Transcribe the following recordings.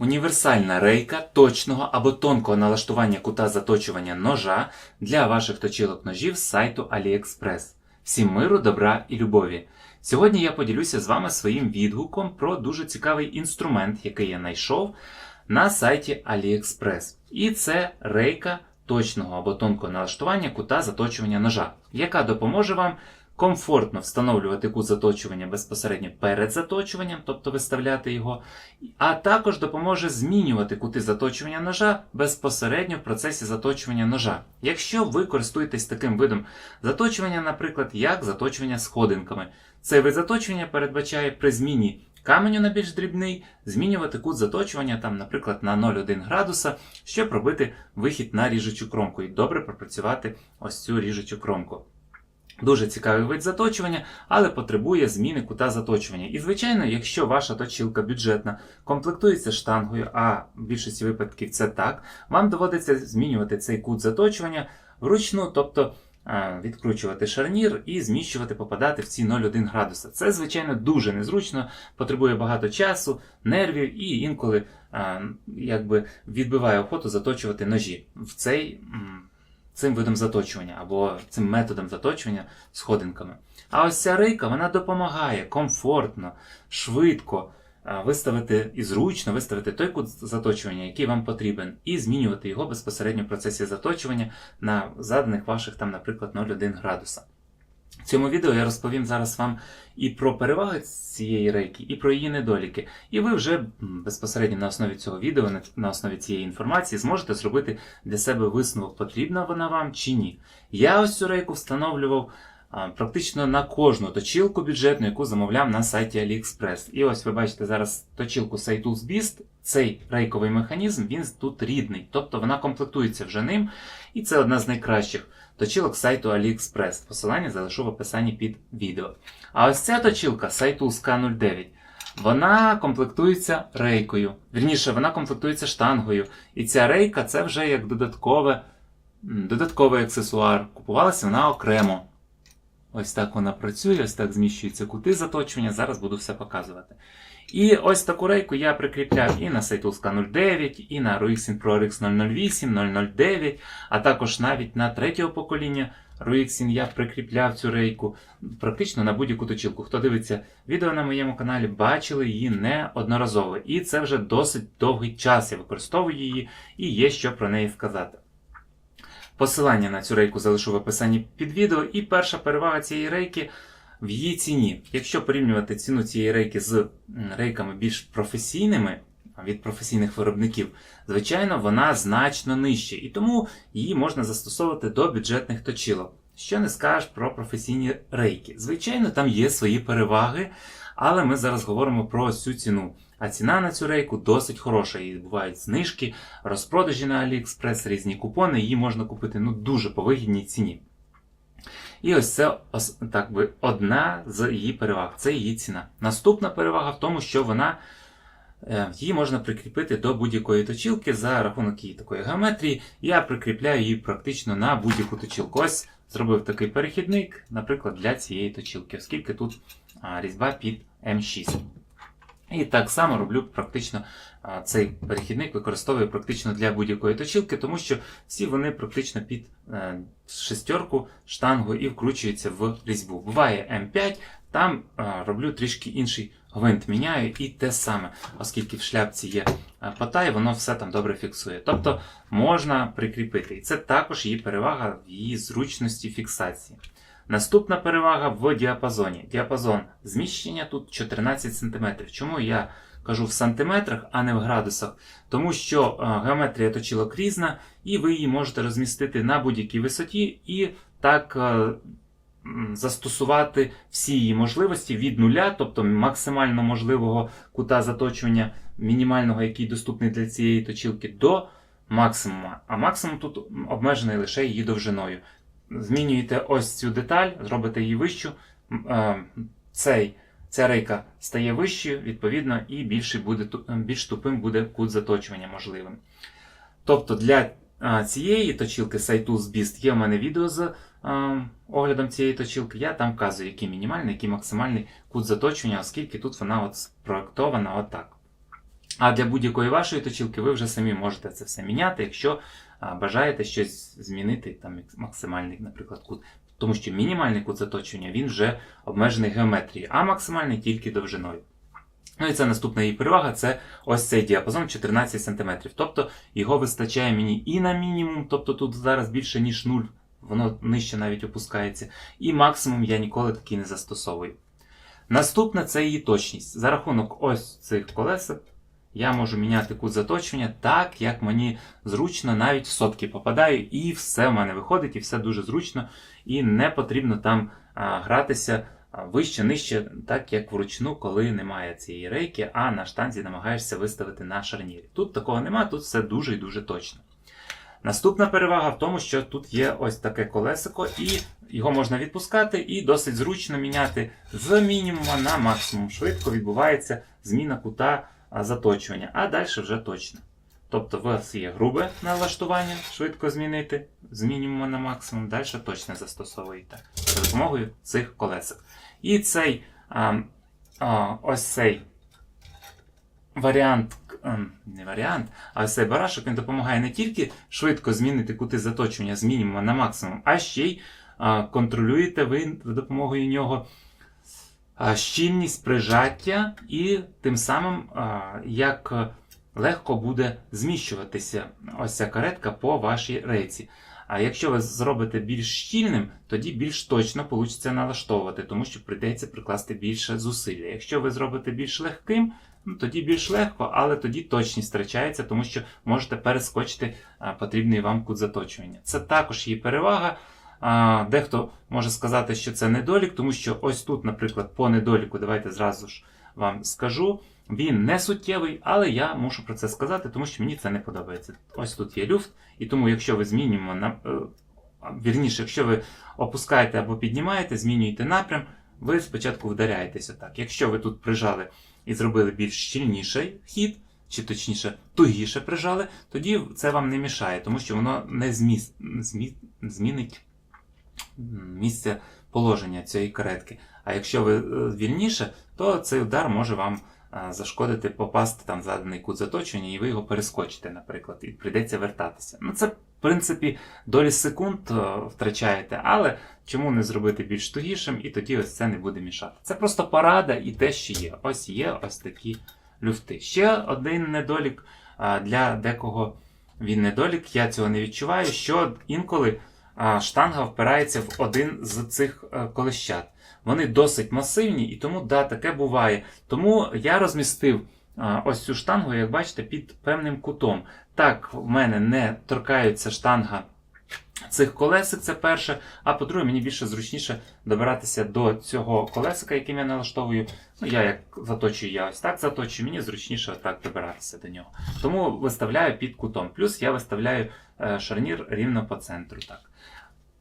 Універсальна рейка точного або тонкого налаштування кута заточування ножа для ваших точилок ножів з сайту AliExpress. Всім миру, добра і любові! Сьогодні я поділюся з вами своїм відгуком про дуже цікавий інструмент, який я знайшов на сайті AliExpress. І це рейка точного або тонкого налаштування кута заточування ножа, яка допоможе вам комфортно встановлювати кут заточування безпосередньо перед заточуванням, тобто виставляти його, а також допоможе змінювати кути заточування ножа безпосередньо в процесі заточування ножа. Якщо ви користуєтесь таким видом заточування, наприклад, як заточування сходинками, цей вид заточування передбачає при зміні каменю на більш дрібний, змінювати кут заточування, там, наприклад, на 0,1 градуса, щоб робити вихід на ріжучу кромку і добре пропрацювати ось цю ріжучу кромку. Дуже цікавий вид заточування, але потребує зміни кута заточування. І, звичайно, якщо ваша точилка бюджетна комплектується штангою, а в більшості випадків це так, вам доводиться змінювати цей кут заточування вручну, тобто е, відкручувати шарнір і зміщувати, попадати в ці 0,1 градуса. Це, звичайно, дуже незручно, потребує багато часу, нервів і інколи е, якби відбиває охоту заточувати ножі в цей. Цим видом заточування або цим методом заточування сходинками. А ось ця рейка вона допомагає комфортно, швидко виставити і зручно виставити той кут заточування, який вам потрібен, і змінювати його безпосередньо в процесі заточування на заданих ваших, там, наприклад, 0,1 градуса. В цьому відео я розповім зараз вам і про переваги цієї рейки, і про її недоліки. І ви вже безпосередньо на основі цього відео, на- основі цієї інформації, зможете зробити для себе висновок, потрібна вона вам чи ні. Я ось цю рейку встановлював практично на кожну точилку бюджетну, яку замовляв на сайті AliExpress. І ось ви бачите зараз точилку Saitools Beast. Цей рейковий механізм він тут рідний, тобто вона комплектується вже ним, і це одна з найкращих точилок сайту AliExpress. Посилання залишу в описанні під відео. А ось ця точилка Saitools K09. Вона комплектується рейкою. Вірніше, вона комплектується штангою. І ця рейка це вже як додаткове, додатковий аксесуар. Купувалася вона окремо. Ось так вона працює, ось так зміщуються кути заточування. Зараз буду все показувати. І ось таку рейку я прикріпляв і на Saitools K09, і на Ruixin Pro 008, 009, а також навіть на третього покоління Ruixin я прикріпляв цю рейку практично на будь-яку точилку. Хто дивиться відео на моєму каналі, бачили її неодноразово. І це вже досить довгий час. Я використовую її і є що про неї сказати. Посилання на цю рейку залишу в описанні під відео. І перша перевага цієї рейки в її ціні. Якщо порівнювати ціну цієї рейки з рейками більш професійними від професійних виробників, звичайно, вона значно нижча, і тому її можна застосовувати до бюджетних точилок. Що не скажеш про професійні рейки. Звичайно, там є свої переваги, але ми зараз говоримо про цю ціну. А ціна на цю рейку досить хороша. І бувають знижки, розпродажі на AliExpress, різні купони. Її можна купити ну, дуже по вигідній ціні. І ось це так би, одна з її переваг це її ціна. Наступна перевага в тому, що вона е, її можна прикріпити до будь-якої точілки за рахунок її такої геометрії. Я прикріпляю її практично на будь-яку точілку. Ось зробив такий перехідник, наприклад, для цієї точілки, оскільки тут різьба під М6. І так само роблю практично цей перехідник використовую практично для будь-якої точілки, тому що всі вони практично під е, шестерку штангу і вкручуються в різьбу. Буває М5, там е, роблю трішки інший гвинт, міняю і те саме, оскільки в шляпці є е, пота, і воно все там добре фіксує. Тобто можна прикріпити. І це також її перевага в її зручності фіксації. Наступна перевага в діапазоні. Діапазон зміщення тут 14 см. Чому я кажу в сантиметрах, а не в градусах? Тому що е, геометрія точилок різна, і ви її можете розмістити на будь-якій висоті і так е, застосувати всі її можливості від нуля, тобто максимально можливого кута заточування, мінімального, який доступний для цієї точилки, до максимума. А максимум тут обмежений лише її довжиною змінюєте ось цю деталь, зробите її вищу. е, Цей, ця рейка стає вищою, відповідно, і більший буде, е, більш тупим буде кут заточування можливим. Тобто для е, цієї точилки Saitools Beast є в мене відео з оглядом цієї точилки. Я там вказую, який мінімальний, який максимальний кут заточування, оскільки тут вона от спроектована отак. А для будь-якої вашої точилки ви вже самі можете це все міняти, якщо бажаєте щось змінити, там максимальний, наприклад, кут. Тому що мінімальний кут заточення він вже обмежений геометрією, а максимальний тільки довжиною. Ну і це наступна її перевага це ось цей діапазон 14 см. Тобто його вистачає мені і на мінімум, тобто тут зараз більше, ніж 0, воно нижче навіть опускається. І максимум я ніколи такий не застосовую. Наступне це її точність. За рахунок ось цих колесок я можу міняти кут заточення так, як мені зручно, навіть в сотки попадаю, і все в мене виходить, і все дуже зручно, і не потрібно там а, гратися вище, нижче, так як вручну, коли немає цієї рейки, а на штанзі намагаєшся виставити на шарнірі. Тут такого немає, тут все дуже і дуже точно. Наступна перевага в тому, що тут є ось таке колесико, і його можна відпускати, і досить зручно міняти з мінімума на максимум. Швидко відбувається зміна кута заточування, а далі вже точно. Тобто у вас є грубе налаштування, швидко змінити з мінімума на максимум, далі точно застосовуєте за допомогою цих колесик. І цей а, а, ось цей варіант, ем, не варіант, а ось цей барашок він допомагає не тільки швидко змінити кути заточення з мінімума на максимум, а ще й а, контролюєте ви за допомогою нього а, щільність прижаття, і тим самим як легко буде зміщуватися ось ця каретка по вашій рейці. А якщо ви зробите більш щільним, тоді більш точно вийде налаштовувати, тому що прийдеться прикласти більше зусилля. Якщо ви зробите більш легким, ну, тоді більш легко, але тоді точність втрачається, тому що можете перескочити потрібний вам кут заточування. Це також її перевага. Дехто може сказати, що це недолік, тому що ось тут, наприклад, по недоліку, давайте зразу ж вам скажу. Він не суттєвий, але я мушу про це сказати, тому що мені це не подобається. Ось тут є люфт, і тому, якщо ви змінюємо на е, вірніше, якщо ви опускаєте або піднімаєте, змінюєте напрям, ви спочатку вдаряєтеся так. Якщо ви тут прижали і зробили більш щільніший хід, чи точніше тугіше прижали, тоді це вам не мішає, тому що воно не зміст, змі, змінить місце положення цієї каретки. А якщо ви е, вільніше, то цей удар може вам зашкодити, попасти там в заданий кут заточення, і ви його перескочите, наприклад, і прийдеться вертатися. Ну, це, в принципі, долі секунд е, втрачаєте, але чому не зробити більш тугішим, і тоді ось це не буде мішати. Це просто порада і те, що є. Ось є ось такі люфти. Ще один недолік для декого він недолік, я цього не відчуваю, що інколи штанга впирається в один з цих е, колещат. Вони досить масивні, і тому да, таке буває. Тому я розмістив ось цю штангу, як бачите, під певним кутом. Так, в мене не торкається штанга цих колесик, це перше. А по-друге, мені більше зручніше добиратися до цього колесика, яким я налаштовую. Ну, я як заточую, я ось так заточую, мені зручніше так добиратися до нього. Тому виставляю під кутом. Плюс я виставляю е, шарнір рівно по центру. так.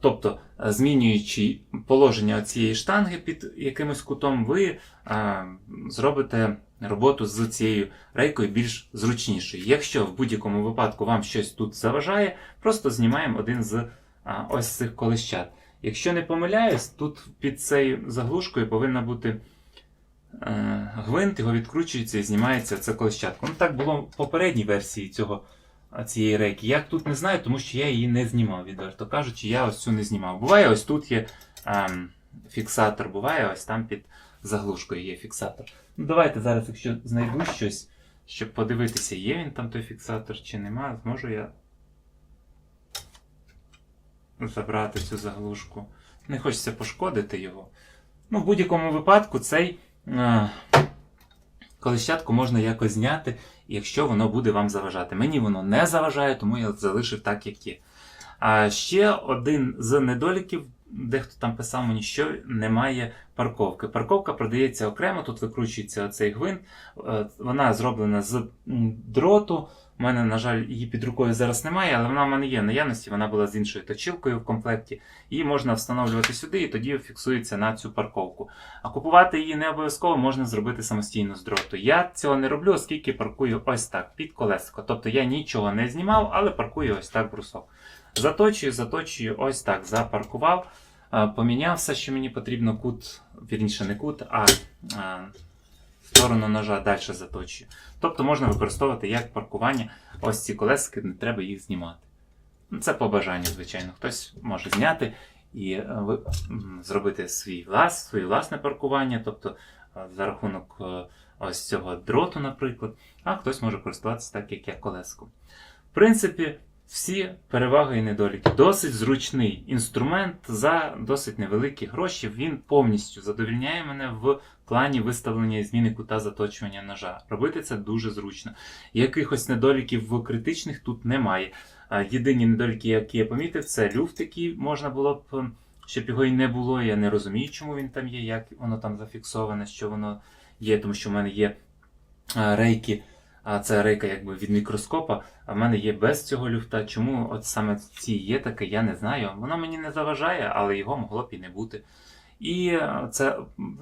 Тобто, е, змінюючи положення цієї штанги під якимось кутом, ви а, зробите роботу з цією рейкою більш зручнішою. Якщо в будь-якому випадку вам щось тут заважає, просто знімаємо один з а, ось цих колещат. Якщо не помиляюсь, тут під цією заглушкою повинна бути е, гвинт, його відкручується і знімається це колещатко. Ну так було в попередній версії цього цієї рейки. Я тут не знаю, тому що я її не знімав, відверто кажучи, я ось цю не знімав. Буває, ось тут є ем, фіксатор, буває, ось там під заглушкою є фіксатор. Ну, Давайте зараз, якщо знайду щось, щоб подивитися, є він там той фіксатор чи нема, зможу я забрати цю заглушку. Не хочеться пошкодити його. Ну, в будь-якому випадку цей. Е, Колещатку можна якось зняти, якщо воно буде вам заважати. Мені воно не заважає, тому я залишив так, як є. А ще один з недоліків, дехто там писав мені, що немає парковки. Парковка продається окремо, тут викручується оцей гвинт. Е, Вона зроблена з дроту. У мене, на жаль, її під рукою зараз немає, але вона в мене є наявності, вона була з іншою точилкою в комплекті. Її можна встановлювати сюди, і тоді фіксується на цю парковку. А купувати її не обов'язково можна зробити самостійно з дроту. Я цього не роблю, оскільки паркую ось так під колесико. Тобто я нічого не знімав, але паркую ось так брусок. Заточую, заточую, ось так запаркував. Поміняв все, що мені потрібно, кут, вірніше не кут, а сторону ножа далі заточує. Тобто можна використовувати як паркування ось ці колесики, не треба їх знімати. Ну, Це по бажанню, звичайно. Хтось може зняти і е, зробити свій влас, своє власне паркування, тобто е, за рахунок е, ось цього дроту, наприклад, а хтось може користуватися так, як я колеском. В принципі, всі переваги і недоліки. Досить зручний інструмент за досить невеликі гроші. Він повністю задовільняє мене в плані виставлення і зміни кута заточування ножа. Робити це дуже зручно. Якихось недоліків в критичних тут немає. Єдині недоліки, які я помітив, це люфт, який можна було б, ем, щоб його і не було. Я не розумію, чому він там є, як воно там зафіксоване, що воно є, тому що в мене є е, рейки, а це рейка якби від мікроскопа, а в мене є без цього люфта. Чому от саме ці є таке, я не знаю. Воно мені не заважає, але його могло б і не бути. І е, це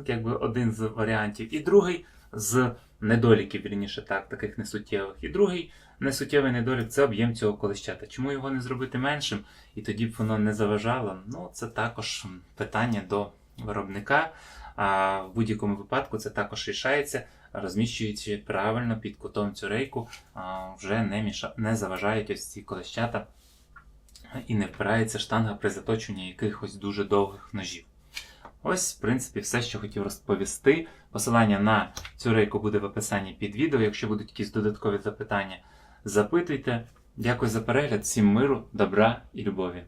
якби один з варіантів. І другий з недоліків, вірніше так, таких несуттєвих. І другий несуттєвий недолік це об'єм цього колещата. Чому його не зробити меншим, і тоді б воно не заважало? Ну, це також питання до виробника. А в будь-якому випадку це також рішається, розміщуючи правильно під кутом цю рейку, вже не, міша... не заважають ось ці колещата і не впирається штанга при заточенні якихось дуже довгих ножів. Ось, в принципі, все, що хотів розповісти. Посилання на цю рейку буде в описанні під відео. Якщо будуть якісь додаткові запитання, запитуйте. Дякую за перегляд, всім миру, добра і любові.